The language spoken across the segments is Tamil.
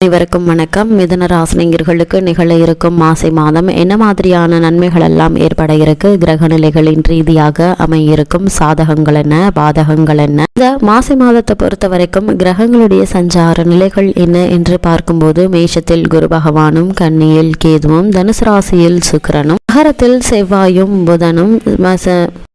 அனைவருக்கும் வணக்கம். மிதன ராசினியர்களுக்கு நிகழ இருக்கும் மாசி மாதம் என்ன மாதிரியான நன்மைகள் எல்லாம் ஏற்பட இருக்கு? கிரக நிலைகளின் ரீதியாக அமையிருக்கும் சாதகங்கள் என்ன? பாதகங்கள் என்ன? இந்த மாசி மாதத்தை பொறுத்த வரைக்கும் கிரகங்களுடைய சஞ்சார நிலைகள் என்ன என்று பார்க்கும்போது மேஷத்தில் குரு பகவானும் கன்னியில் கேதுவும் தனுசு ராசியில் சுக்கரனும் மகரத்தில் செவ்வாயும் புதனும்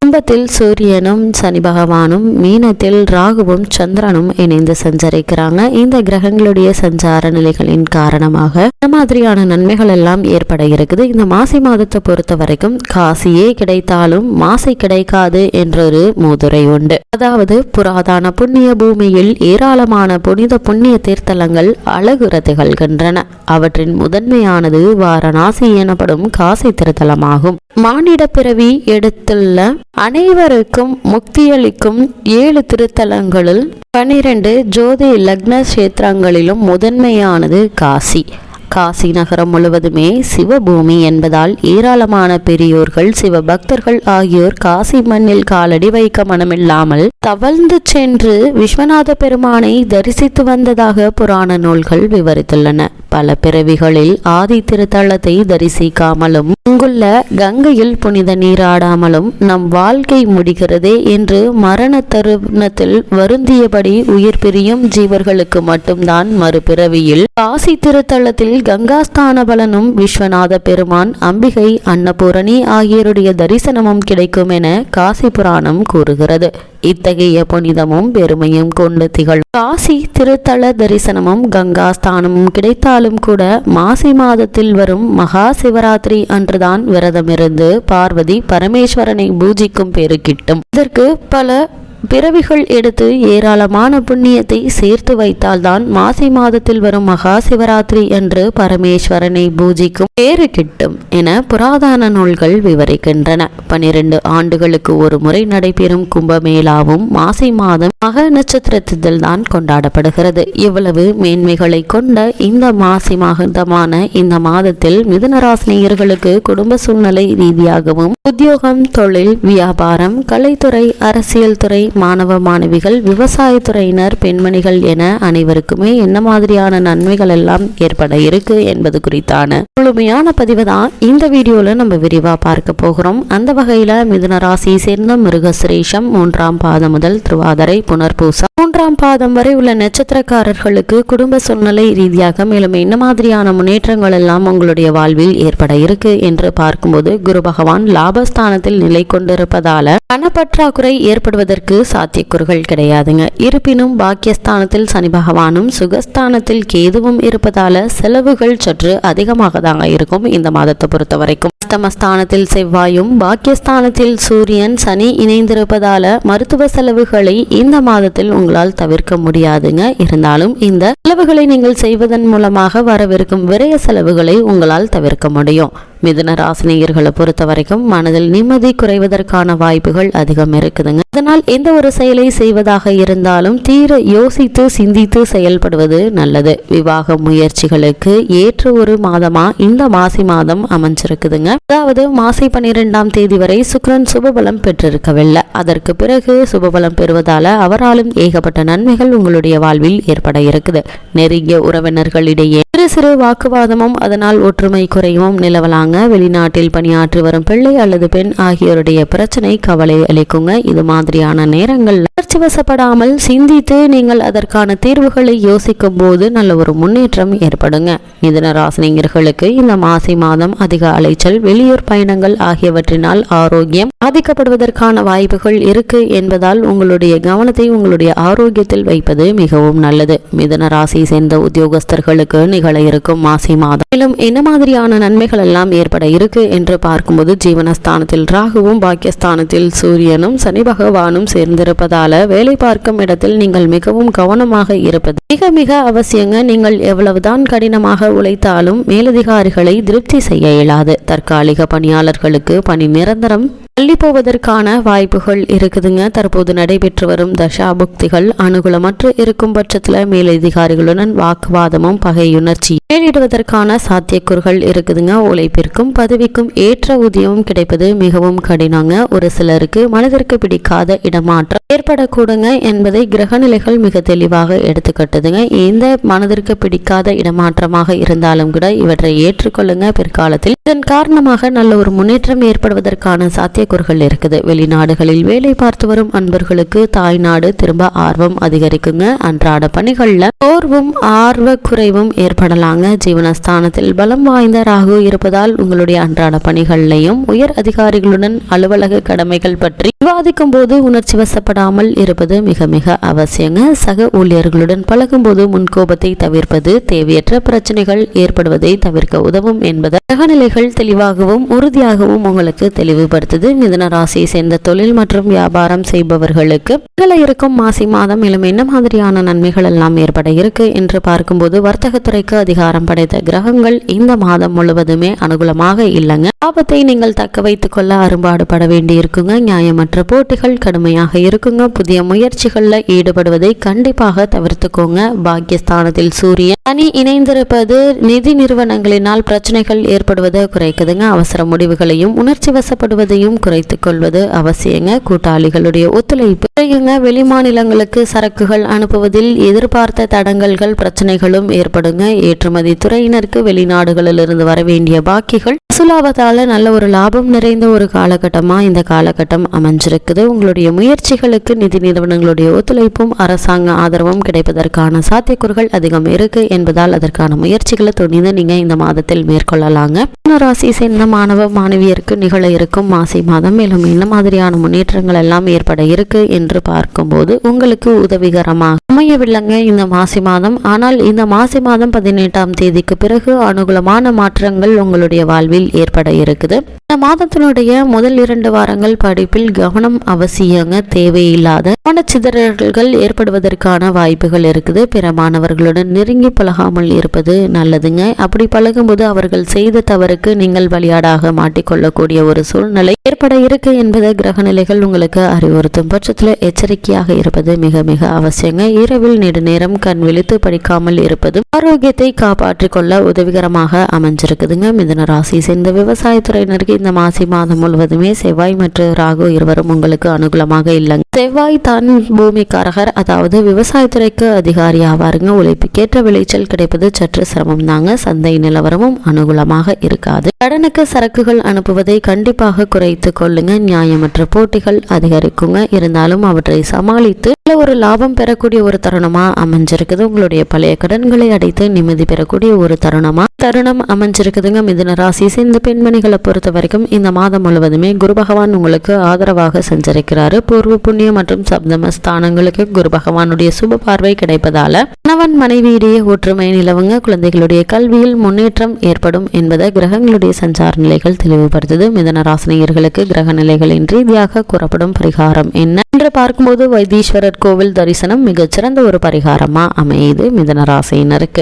கும்பத்தில் சூரியனும் சனி பகவானும் மீனத்தில் ராகுவும் சந்திரனும் இணைந்து சஞ்சரிக்கிறாங்க. இந்த கிரகங்களுடைய சஞ்சார நிலைகளின் காரணமாக இந்த மாதிரியான நன்மைகள் எல்லாம் ஏற்பட இருக்குது. இந்த மாசி மாதத்தை பொறுத்த வரைக்கும் காசியே கிடைத்தாலும் மாசை கிடைக்காது என்றொரு மூதுரை உண்டு. அதாவது புராதான புண்ணிய பூமியில் ஏராளமான புனித புண்ணிய தீர்த்தலங்கள் அழகுற திகழ்கின்றன அவற்றின் முதன்மையானது வாரணாசி எனப்படும் காசி திருத்தலமாகும். மானிட பிறவி எடுத்துள்ள அனைவருக்கும் முக்தியளிக்கும் ஏழு திருத்தலங்களுள் பனிரெண்டு ஜோதி லக்ன கஷேத்திரங்களிலும் முதன்மையானது காசி. காசி நகரம் முழுவதுமே சிவபூமி என்பதால் ஏராளமான பெரியோர்கள் சிவபக்தர்கள் ஆகியோர் காசி மண்ணில் காலடி வைக்க மனமில்லாமல் தவழ்ந்து சென்று விஸ்வநாத பெருமானை தரிசித்து வந்ததாக புராண நூல்கள் விவரித்துள்ளன. பல பிறவிகளில் ஆதி திருத்தலத்தை தரிசிக்காமலும் இங்குள்ள கங்கையில் புனித நீராடாமலும் நம் வாழ்க்கை முடிகிறதே என்று மரண தருணத்தில் வருந்தியபடி உயிர் பிரியும் ஜீவர்களுக்கு மட்டும்தான் மறுபிறவியில் காசி திருத்தலத்தில் கங்காஸ்தான பலனும் விஸ்வநாத பெருமான் அம்பிகை அன்னபூரணி ஆகியோருடைய தரிசனமும் கிடைக்கும் என காசி புராணம் கூறுகிறது. இத்தகைய புனிதமும் பெருமையும் கொண்டு திகழும். காசி திருத்தல தரிசனமும் கங்கா ஸ்தானமும் கிடைத்தாலும் கூட மாசி மாதத்தில் வரும் மகா சிவராத்திரி அன்றுதான் விரதமிருந்து பார்வதி பரமேஸ்வரனை பூஜிக்கும் பேரு கிட்டும். இதற்கு பல பிறவிகள் எடுத்து ஏராளமான புண்ணியத்தை சேர்த்து வைத்தால்தான் மாசி மாதத்தில் வரும் மகா சிவராத்திரி என்று பரமேஸ்வரனை பூஜிக்கும் பேறு கிட்டும் என புராதன நூல்கள் விவரிக்கின்றன. பனிரெண்டு ஆண்டுகளுக்கு ஒரு முறை நடைபெறும் கும்பமேளாவும் மாசி மாதம் மக நட்சத்திரத்தில் தான் கொண்டாடப்படுகிறது. இவ்வளவு மேன்மைகளை கொண்ட இந்த மாசி மாதமான இந்த மாதத்தில் மிதுனராசினியர்களுக்கு குடும்ப சூழ்நிலை ரீதியாகவும் உத்தியோகம் தொழில் வியாபாரம் கலைத்துறை அரசியல் துறை மாணவ மாணவிகள் விவசாயத்துறையினர் பெண்மணிகள் என அனைவருக்குமே என்ன மாதிரியான நன்மைகள் எல்லாம் ஏற்பட இருக்கு என்பது குறித்தான முழுமையான பதிவு தான் இந்த வீடியோல நம்ம விரிவா பார்க்க போகிறோம். அந்த வகையில மிதுன ராசியை சேர்ந்த மிருகசிரேஷம் மூன்றாம் பாதம் முதல் திருவாதிரை புனர்பூசம். மூன்றாம் பாதம் வரை உள்ள நட்சத்திரக்காரர்களுக்கு குடும்ப சூழ்நிலை ரீதியாக மேலும் என்ன மாதிரியான முன்னேற்றங்கள் எல்லாம் உங்களுடைய வாழ்வில் ஏற்பட இருக்கு என்று பார்க்கும்போது குரு பகவான் லாபஸ்தானத்தில் நிலை கொண்டிருப்பதால பணப்பற்றாக்குறை ஏற்படுவதற்கு சாத்தியக்கூறுகள் கிடையாதுங்க. இருப்பினும் பாக்கியஸ்தானத்தில் சனி பகவானும் சுகஸ்தானத்தில் கேதுவும் இருப்பதால செலவுகள் சற்று அதிகமாக தாங்க இருக்கும் இந்த மாதத்தை பொறுத்த வரைக்கும் அஷ்டமஸ்தானத்தில் செவ்வாயும் பாக்கியஸ்தானத்தில் சூரியன் சனி இணைந்திருப்பதால மருத்துவ செலவுகளை இந்த மாதத்தில் உங்களால் தவிர்க்க முடியாதுங்க. இருந்தாலும் இந்த செலவுகளை நீங்கள் செய்வதன் மூலமாக வரவிருக்கும் விரய செலவுகளை உங்களால் தவிர்க்க முடியும். மிதுன ராசினியர்களை பொறுத்த வரைக்கும் மனதில் நிம்மதி குறைவதற்கான வாய்ப்புகள் அதிகம் இருக்குதுங்க. அதனால் எந்த ஒரு செயலை செய்வதாக இருந்தாலும் தீர யோசித்து சிந்தித்து செயல்படுவது நல்லது. விவாக முயற்சிகளுக்கு ஏற்ற ஒரு மாதமா இந்த மாசி மாதம் அமைஞ்சிருக்குதுங்க. அதாவது மாசி பன்னிரெண்டாம் தேதி வரை சுக்ரன் சுபபலம் பெற்றிருக்கவில்லை. அதற்கு பிறகு சுபபலம் பெறுவதால அவராலும் ஏகப்பட்ட நன்மைகள் உங்களுடைய வாழ்வில் ஏற்பட இருக்குது. நெருங்கிய உறவினர்களிடையே சிறு சிறு வாக்குவாதமும் அதனால் ஒற்றுமை குறையும் நிலவலாங்க. வெளிநாட்டில் பணியாற்றி வரும் பிள்ளை அல்லது பெண் ஆகியோருடைய பிரச்சனை கவலை அளிக்குங்க. இது மாதிரியான நேரங்கள் உணர்ச்சி வசப்படாமல் சிந்தித்து நீங்கள் அதற்கான தீர்வுகளை யோசிக்கும் போது நல்ல ஒரு முன்னேற்றம் ஏற்படுங்க. மிதன ராசினியர்களுக்கு இந்த மாசி மாதம் அதிக அலைச்சல் வெளியூர் பயணங்கள் ஆகியவற்றினால் ஆரோக்கியம் பாதிக்கப்படுவதற்கான வாய்ப்புகள் இருக்கு என்பதால் உங்களுடைய கவனத்தை உங்களுடைய ஆரோக்கியத்தில் வைப்பது மிகவும் நல்லது. மிதன ராசி சேர்ந்த உத்தியோகஸ்தர்களுக்கு நிகழ இருக்கும் மாசி மாதம். மேலும் என்ன மாதிரியான நன்மைகள் எல்லாம் ஏற்பட இருக்கு என்று பார்க்கும்போது ஜீவனஸ்தானத்தில் ராகுவும் பாக்கியஸ்தானத்தில் சூரியனும் சனி பகவானும் சேர்ந்திருப்பதால வேலை பார்க்கும் இடத்தில் நீங்கள் மிகவும் கவனமாக இருப்பது. மிக மிக அவசியங்க நீங்கள் எவ்வளவுதான் கடினமாக உழைத்தாலும் மேலதிகாரிகளை திருப்தி செய்ய இயலாது. தற்காலிக பணியாளர்களுக்கு பணி நிரந்தரம் தள்ளி போவதற்கான வாய்ப்புகள் இருக்குதுங்க. தற்போது நடைபெற்று வரும் தசாபுக்திகள் அனுகூலமற்று இருக்கும் பட்சத்தில் மேலதிகாரிகளுடன் வாக்குவாதமும் பகையுணர்ச்சி நேரிடுவதற்கான சாத்தியக்கூறுகள் இருக்குதுங்க. உழைப்பிற்கும் பதவிக்கும் ஏற்ற ஊதியமும் கிடைப்பது மிகவும் கடினங்க. ஒரு சிலருக்கு மனதிற்கு பிடிக்காத இடமாற்றம் ஏற்படக்கூடுங்க என்பதை கிரகநிலைகள் மிக தெளிவாக எடுத்துக்கட்டுதுங்க. எந்த மனதிற்கு பிடிக்காத இடமாற்றமாக இருந்தாலும் கூட இவற்றை ஏற்றுக்கொள்ளுங்க. பிற்காலத்தில் இதன் காரணமாக நல்ல ஒரு முன்னேற்றம் ஏற்படுவதற்கான சாத்தியக்கூறுகள் இருக்குது. வெளிநாடுகளில் வேலை பார்த்து வரும் அன்பர்களுக்கு தாய்நாடு திரும்ப ஆர்வம் அதிகரிக்குங்க. அன்றாட பணிகள்ல சோர்வும் ஆர்வ குறைவும் ஏற்படலாங்க. ஜீவனஸ்தானத்தில் பலம் வாய்ந்த ராகு இருப்பதால் உங்களுடைய அன்றாட பணிகள்லையும் உயர் அதிகாரிகளுடன் அலுவலக கடமைகள் பற்றி விவாதிக்கும் போது உணர்ச்சி வசப்படாமல் இருப்பது மிக மிக அவசியங்க. சக ஊழியர்களுடன் பழகும் போது முன்கோபத்தை தவிர்ப்பது தேவையற்ற பிரச்சனைகள் ஏற்படுவதை தவிர்க்க உதவும் என்பது சகநிலைகள் தெளிவாகவும் உறுதியாகவும் உங்களுக்கு தெளிவுபடுத்துது. மிதன ராசியை சேர்ந்த தொழில் மற்றும் வியாபாரம் செய்பவர்களுக்கு இருக்கும் மாசி மாதம் மேலும் என்ன மாதிரியான நன்மைகள் எல்லாம் ஏற்பட இருக்கு என்று பார்க்கும்போது வர்த்தகத்துறைக்கு அதிகாரம் படைத்த கிரகங்கள் இந்த மாதம் முழுவதுமே அனுகூலமாக இல்லைங்க. லாபத்தை நீங்கள் தக்க வைத்துக் கொள்ள அரும்பாடுபட வேண்டி இருக்குங்க நியாயமற்ற போட்டிகள் கடுமையாக இருக்குங்க. புதிய முயற்சிகளில் ஈடுபடுவதை கண்டிப்பாக தவிர்த்துக்கோங்க. பாக்கியஸ்தானத்தில் சூரியன் தனி இணைந்திருப்பது நிதி நிறுவனங்களினால் பிரச்சனைகள் ஏற்படுவதை குறைக்குதுங்க. அவசர முடிவுகளையும் உணர்ச்சி வசப்படுவதையும் குறைத்துக் கொள்வது அவசியங்க. கூட்டாளிகளுடைய ஒத்துழைப்பு. குறையுங்க வெளிமாநிலங்களுக்கு சரக்குகள் அனுப்புவதில் எதிர்பார்த்த தடங்கல்கள் பிரச்சனைகளும் ஏற்படுங்க. ஏற்றுமதி துறையினருக்கு வெளிநாடுகளிலிருந்து வர வேண்டிய பாக்கிகள். வசூலாவதால நல்ல ஒரு லாபம் நிறைந்த ஒரு காலகட்டமாக இந்த காலகட்டம் அமைஞ்சிருக்குது. உங்களுடைய முயற்சிகளுக்கு நிதி நிறுவனங்களுடைய ஒத்துழைப்பும் அரசாங்க ஆதரவும் கிடைப்பதற்கான சாத்தியக்கூறுகள் அதிகம் இருக்கு என்பதால் அதற்கான முயற்சிகளை துணிந்து நீங்க இந்த மாதத்தில் மேற்கொள்ளலாங்க. ராசி சேர்ந்த மாணவ மாணவியருக்கு நிகழ இருக்கும் மாசி மாதம் மேலும் என்ன மாதிரியான முன்னேற்றங்கள் எல்லாம் ஏற்பட இருக்கு என்று பார்க்கும்போது உங்களுக்கு உதவிகரமாக அமையவில்லைங்க இந்த மாசி மாதம். ஆனால் இந்த மாசி மாதம் பதினெட்டாம் தேதிக்கு பிறகு அனுகூலமான மாற்றங்கள் உங்களுடைய வாழ்வில் ஏற்பட இருக்குது. இந்த மாதத்தினுடைய முதல் இரண்டு வாரங்கள் படிப்பில் கவனம் அவசியங்க தேவையில்லாத சிதறல்கள் ஏற்படுவதற்கான வாய்ப்புகள் இருக்குது. பிற மாணவர்களுடன் நெருங்கி பழகாமல் இருப்பது நல்லதுங்க. அப்படி பழகும்போது அவர்கள் செய்த தவறுக்கு நீங்கள் வழியாடாக மாட்டிக்கொள்ளக்கூடிய ஒரு சூழ்நிலை ஏற்பட இருக்கு என்பதை கிரகநிலைகள் உங்களுக்கு அறிவுறுத்தும் பட்சத்தில் எச்சரிக்கையாக இருப்பது மிக மிக அவசியங்க. இரவில் நெடுநேரம் கண் விழித்து படிக்காமல் இருப்பதும் ஆரோக்கியத்தை காப்பாற்றிக் கொள்ள உதவிகரமாக அமைஞ்சிருக்குதுங்க. மிதன ராசி சேர்ந்த விவசாயத்துறையினருக்கு இந்த மாசி மாதம் முழுவதுமே செவ்வாய் மற்றும் ராகு இருவரும் உங்களுக்கு அனுகூலமாக இல்லைங்க. செவ்வாய் தான் பூமிக்காரகர். அதாவது விவசாயத்துறைக்கு அதிகாரி ஆவாருங்க. உழைப்புக்கேற்ற விளைச்சல் கிடைப்பது சற்று சிரமம் தாங்க சந்தை நிலவரமும் அனுகூலமாக இருக்காது. கடனுக்கு சரக்குகள் அனுப்புவதை கண்டிப்பாக குறைத்து கொள்ளுங்க நியாயமற்ற போட்டிகள் அதிகரிக்குங்க. இருந்தாலும் அவற்றை சமாளித்து ஒரு லாபம் பெறக்கூடிய ஒரு தருணமா அமைஞ்சிருக்குது. உங்களுடைய பழைய கடன்களை அடைத்து நிம்மதி பெறக்கூடிய ஒரு தருணமா தருணம் அமைஞ்சிருக்குதுங்க. மிதுன ராசி சேர்ந்த பெண்மணிகளை பொறுத்த வரைக்கும் இந்த மாதம் முழுவதுமே குரு பகவான் உங்களுக்கு ஆதரவாக செஞ்சிருக்கிறாரு. பூர்வ புண்ணியம் மற்றும் சப்தம ஸ்தானங்களுக்கு குரு பகவானுடைய சுப பார்வை கிடைப்பதால கணவன் மனைவியிடையே ஒற்றுமை நிலவுங்க. குழந்தைகளுடைய கல்வியில் முன்னேற்றம் ஏற்படும் என்பதை கிரகங்களுடைய சஞ்சார நிலைகள் தெளிவுபடுத்துது. மிதன ராசினியர்களுக்கு கிரக நிலைகளின் ரீதியாக கூறப்படும் பரிகாரம் என்ன? என்று பார்க்கும்போது வைத்தீஸ்வரர் கோவில் தரிசனம் மிகச்சிறந்த ஒரு பரிகாரமா அமையுது மிதன ராசியினருக்கு.